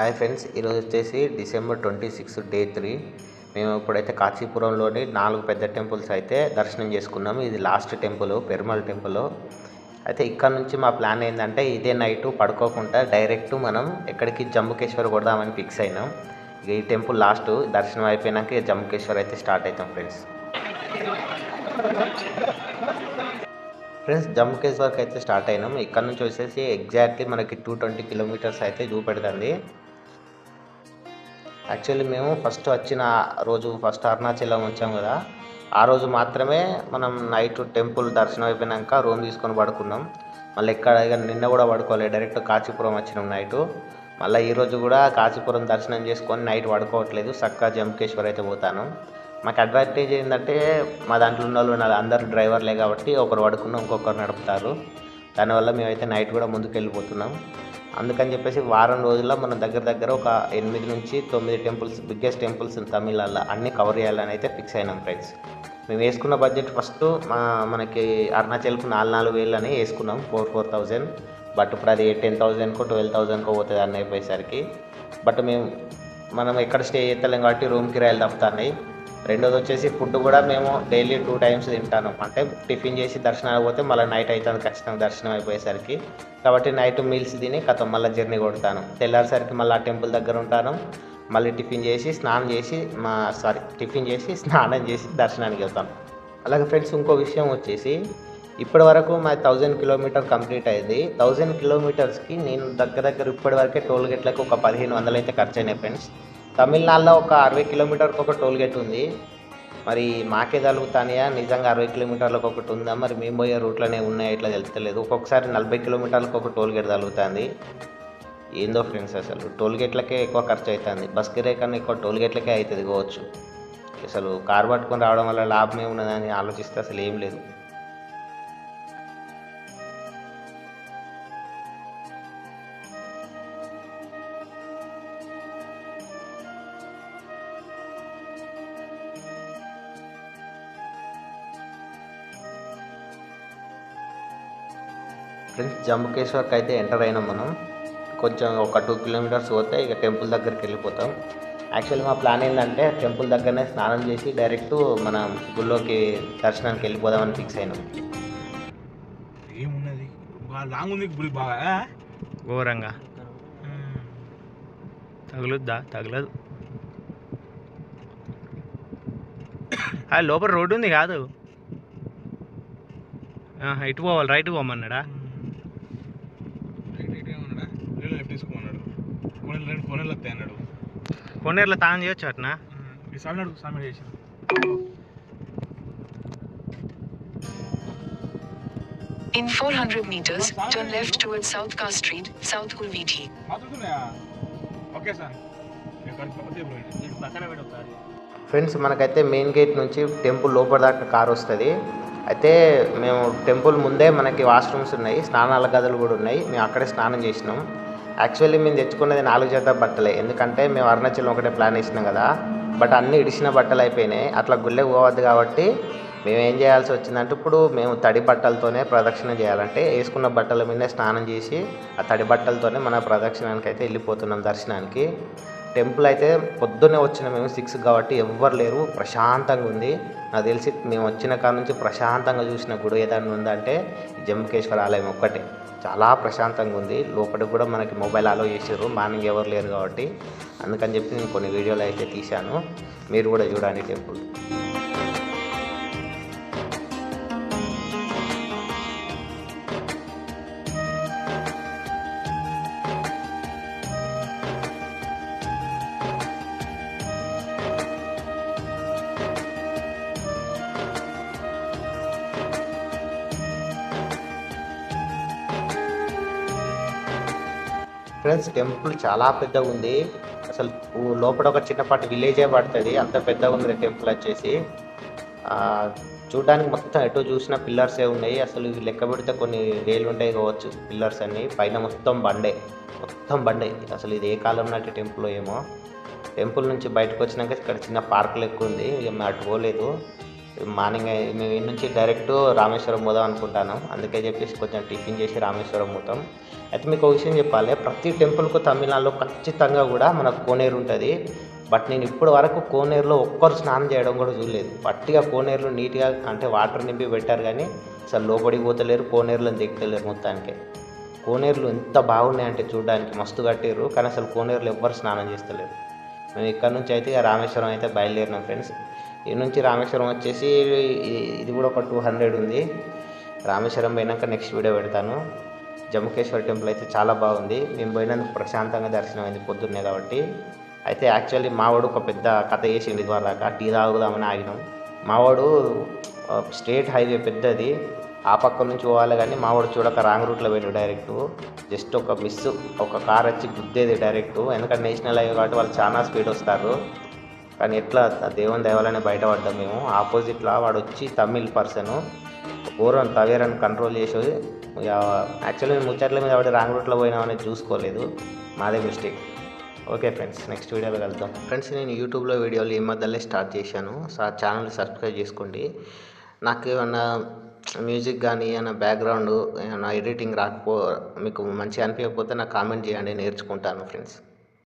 Hi friends ఈరోజు వచ్చేసి December twenty six day three. మేము ఇప్పుడైతే కాశీపురంలోని నాలుగు పెద్ద టెంపుల్స్ అయితే దర్శనం చేసుకున్నాము ఇది లాస్ట్ టెంపుల్ పెరుమల్ టెంపుల్. అయితే ఇక్కడ నుంచి మా ప్లాన్ ఏంటంటే ఇదే నైట్ పడుకోకుండా డైరెక్ట్ మనం ఎక్కడికి జంబుకేశ్వర్ కొడదామని ఫిక్స్ అయినాం. ఇక ఈ టెంపుల్ లాస్ట్ దర్శనం అయిపోయినాక జంబుకేశ్వర్ అయితే స్టార్ట్ అవుతాం ఫ్రెండ్స్. ఫ్రెండ్స్ జంబుకేశ్వర్కి అయితే స్టార్ట్ అయినాం. ఇక్కడ నుంచి వచ్చేసి ఎగ్జాక్ట్లీ మనకి టూ ట్వంటీ కిలోమీటర్స్ అయితే చూపెడుతుంది. యాక్చువల్లీ మేము ఫస్ట్ వచ్చిన రోజు ఫస్ట్ అరుణాచలం వచ్చాం కదా. ఆ రోజు మాత్రమే మనం నైట్ టెంపుల్ దర్శనం అయిపోయినాక రూమ్ తీసుకొని పడుకున్నాం. మళ్ళీ ఎక్కడ ఇక నిన్న కూడా పడుకోలేదు డైరెక్ట్ కాచిపురం వచ్చినాం నైట్. మళ్ళీ ఈరోజు కూడా కాశీపురం దర్శనం చేసుకొని నైట్ పడుకోవట్లేదు చక్కగా జంకేశ్వర్ అయితే పోతాను. మాకు అడ్వాంటేజ్ ఏంటంటే మా దాంట్లో ఉన్న వాళ్ళు అందరు డ్రైవర్లే కాబట్టి ఒకరు పడుకున్నాం ఇంకొకరు నడుపుతారు. దానివల్ల మేమైతే నైట్ కూడా ముందుకు వెళ్ళిపోతున్నాం. అందుకని చెప్పేసి వారం రోజుల్లో మనం దగ్గర దగ్గర ఒక ఎనిమిది నుంచి తొమ్మిది టెంపుల్స్ బిగ్గెస్ట్ టెంపుల్స్ తమిళనాడులో అన్నీ కవర్ చేయాలని అయితే ఫిక్స్ అయినాం ఫ్రెండ్స్. మేము వేసుకున్న బడ్జెట్ ఫస్ట్ మా మనకి అరుణాచల్కు నాలుగు నాలుగు వేలు అని వేసుకున్నాం ఫోర్ ఫోర్ థౌజండ్. బట్ ఇప్పుడు అది టెన్ థౌజండ్కో ట్వెల్వ్ థౌజండ్కో పోతుంది అన్న అయిపోయేసరికి బట్ మేము మనం ఎక్కడ స్టే చేస్తలేం కాబట్టి రూమ్ కిరాయిలు తప్పుతున్నాయి. రెండోది వచ్చేసి ఫుడ్ కూడా మేము డైలీ టూ టైమ్స్ తింటాను. అంటే టిఫిన్ చేసి దర్శనానికి పోతే మళ్ళీ నైట్ అవుతుంది ఖచ్చితంగా దర్శనం అయిపోయేసరికి. కాబట్టి నైట్ మీల్స్ తిని కథ మళ్ళీ జర్నీ కొడతాను. తెల్లారిసరికి మళ్ళీ ఆ టెంపుల్ దగ్గర ఉంటాను. మళ్ళీ టిఫిన్ చేసి స్నానం చేసి మా సారీ టిఫిన్ చేసి స్నానం చేసి దర్శనానికి వెళ్తాను. అలాగే ఫ్రెండ్స్ ఇంకో విషయం వచ్చేసి ఇప్పటి వరకు మా థౌజండ్ కిలోమీటర్ కంప్లీట్ అయింది. థౌజండ్ కిలోమీటర్స్కి నేను దగ్గర దగ్గర ఇప్పటి వరకే టోల్ గేట్లకు ఒక పదిహేను వందలు అయితే ఖర్చు అయినాయి ఫ్రెండ్స్. తమిళనాడులో ఒక అరవై కిలోమీటర్కి ఒక టోల్ గేట్ ఉంది. మరి మాకే తగులుతానియా నిజంగా అరవై కిలోమీటర్లకు ఒకటి ఉందా? మరి మేము పోయే రూట్లోనే ఉన్నాయా? ఇట్లా తెలుస్తలేదు. ఒక్కొక్కసారి నలభై కిలోమీటర్లకు ఒక టోల్ గేట్ తగులుతుంది. ఏందో ఫ్రెండ్స్ అసలు టోల్ గేట్లకే ఎక్కువ ఖర్చు అవుతుంది బస్ కిరాయి కన్నా ఎక్కువ టోల్ గేట్లకే అవుతుంది కావచ్చు. అసలు కార్ పట్టుకొని రావడం వల్ల లాభం ఏమున్నదని ఆలోచిస్తే అసలు ఏం లేదు. ఫ్రెండ్స్ జంబుకేశ్వర్కి అయితే ఎంటర్ అయినాం మనం. కొంచెం ఒక టూ కిలోమీటర్స్ పోతే ఇక టెంపుల్ దగ్గరికి వెళ్ళిపోతాం. యాక్చువల్లీ మా ప్లాన్ ఏంటంటే టెంపుల్ దగ్గరనే స్నానం చేసి డైరెక్ట్ మనం గుళ్ళోకి దర్శనానికి వెళ్ళిపోదామని ఫిక్స్ అయినాం. ఏమున్నది? బాగా లాంగ్ ఉంది గుడి బాగా ఘోరంగా. తగులుద్దా? తగలదు. ఆ, లోపల రోడ్డు ఉంది కాదు. ఇటు పోవాలి రైట్ పోమన్నాడా? లేదు లెఫ్ట్ తీసుకోమన్నాడు కొనలు రెండు కొనలు వస్తాయి అన్నాడు. కొన్నేర్ల తాను చేయొచ్చు అట్నా? ఈ అడుగు చేసి In 400 meters, turn left towards South Car Street, South okay sir. నేను ఫ్రెండ్స్ మనకైతే మెయిన్ గేట్ నుంచి టెంపుల్ లోపల దాకా కార్ వస్తుంది. అయితే మేము టెంపుల్ ముందే మనకి వాష్రూమ్స్ ఉన్నాయి స్నానాల గదులు కూడా ఉన్నాయి. మేము అక్కడే స్నానం చేసినాం. యాక్చువల్లీ మేము తెచ్చుకున్నది నాలుగు జత బట్టలే. ఎందుకంటే మేము అరుణాచలం ఒకటే ప్లాన్ వేసినాం కదా. బట్ అన్నీ ఇడిసిన బట్టలు అయిపోయినాయి. అట్లా గుళ్ళెకి పోవద్దు కాబట్టి మేము ఏం చేయాల్సి వచ్చిందంటే ఇప్పుడు మేము తడి బట్టలతోనే ప్రదక్షిణ చేయాలంటే వేసుకున్న బట్టల మీదనే స్నానం చేసి ఆ తడి బట్టలతోనే మన ప్రదక్షిణానికి అయితే వెళ్ళిపోతున్నాం దర్శనానికి. టెంపుల్ అయితే పొద్దున్నే వచ్చిన మేము సిక్స్ కాబట్టి ఎవ్వరు లేరు. ప్రశాంతంగా ఉంది. నాకు తెలిసి మేము వచ్చిన కాడ నుంచి ప్రశాంతంగా చూసిన గుడి ఏదైనా ఉందంటే ఈ జంబుకేశ్వర ఆలయం ఒక్కటే. చాలా ప్రశాంతంగా ఉంది. లోపలికి కూడా మనకి మొబైల్ అలో చేసారు మార్నింగ్ ఎవరు లేరు కాబట్టి. అందుకని చెప్పి నేను కొన్ని వీడియోలు అయితే తీశాను. మీరు కూడా చూడండి టెంపుల్. ఫ్రెండ్స్ టెంపుల్ చాలా పెద్దగా ఉంది. అసలు లోపల ఒక చిన్నపాటి విలేజే పడుతుంది. అంత పెద్దగా ఉంది టెంపుల్ వచ్చేసి. చూడడానికి మొత్తం ఎటు చూసిన పిల్లర్సే ఉన్నాయి. అసలు ఇవి లెక్క పెడితే కొన్ని వేలు ఉంటాయి కావచ్చు పిల్లర్స్ అన్ని. పైన మొత్తం బండే. మొత్తం బండే. అసలు ఇది ఏ కాలం నాటి టెంపుల్ ఏమో. టెంపుల్ నుంచి బయటకు వచ్చినాక ఇక్కడ చిన్న పార్క్ లెక్క ఉంది. ఇక మేము అటు పోలేదు. మార్నింగ్ మేము ఇంటి నుంచి డైరెక్ట్ రామేశ్వరం పోదాం అనుకుంటాను. అందుకే చెప్పేసి కొంచెం టిఫిన్ చేసి రామేశ్వరం పోతాం. అయితే మీకు ఒక విషయం చెప్పాలి. ప్రతి టెంపుల్కు తమిళనాడులో ఖచ్చితంగా కూడా మనకు కోనేరు ఉంటుంది. బట్ నేను ఇప్పటి వరకు కోనేరులో ఒక్కరు స్నానం చేయడం కూడా చూడలేదు. పట్టిగా కోనేరులో నీట్గా అంటే వాటర్ నింపి పెట్టారు కానీ అసలు లోపలికి పోతలేరు కోనేరులో దిగుతలేరు మొత్తానికి. కోనేరులు ఎంత బాగున్నాయంటే చూడడానికి మస్తు కట్టారు కానీ అసలు కోనేరులో ఎవ్వరు స్నానం చేస్తలేరు. మేము ఇక్కడ నుంచి అయితే రామేశ్వరం అయితే బయలుదేరినాం ఫ్రెండ్స్. ఈ నుంచి రామేశ్వరం వచ్చేసి ఇది కూడా ఒక టూ హండ్రెడ్ ఉంది. రామేశ్వరం పోయినాక నెక్స్ట్ వీడియో పెడతాను. జమ్మకేశ్వర టెంపుల్ అయితే చాలా బాగుంది. మేము పోయినందుకు ప్రశాంతంగా దర్శనం అయింది పొద్దున్నే కాబట్టి. అయితే యాక్చువల్లీ మావాడు ఒక పెద్ద కథ చేసింది ఇది దాకా టీ తాగుదామని ఆగినాం. మావాడు స్టేట్ హైవే పెద్దది. ఆ పక్క నుంచి పోవాలి కానీ మావాడు చూడక రాంగ్ రూట్లో పోయాడు డైరెక్ట్ జస్ట్ ఒక మిస్ ఒక కార్ వచ్చి గుద్దేది డైరెక్ట్ ఎందుకంటే నేషనల్ హైవే కాబట్టి వాళ్ళు చాలా స్పీడ్ వస్తారు. కానీ ఎట్లా దేవుని దేవాలనే బయటపడ్డాం మేము. ఆపోజిట్లో వాడు వచ్చి తమిళ్ పర్సన్ ఘోరం తవేరని కంట్రోల్ చేసేది. యాక్చువల్లీ మేము ముచ్చట్ల మీద కాబట్టి రాంగ్ రూట్లో పోయినామని చూసుకోలేదు. మాదే మిస్టేక్ ఓకే ఫ్రెండ్స్ నెక్స్ట్ వీడియోలో వెళ్తాం ఫ్రెండ్స్ నేను యూట్యూబ్లో వీడియోలు ఈ మధ్యలో స్టార్ట్ చేశాను. సార్ ఛానల్ సబ్స్క్రైబ్ చేసుకోండి. నాకు ఏమన్నా మ్యూజిక్ కానీ ఏమైనా బ్యాక్గ్రౌండ్ ఏమైనా ఎడిటింగ్ రాకపో మీకు మంచిగా అనిపించకపోతే నాకు కామెంట్ చేయండి నేర్చుకుంటాను ఫ్రెండ్స్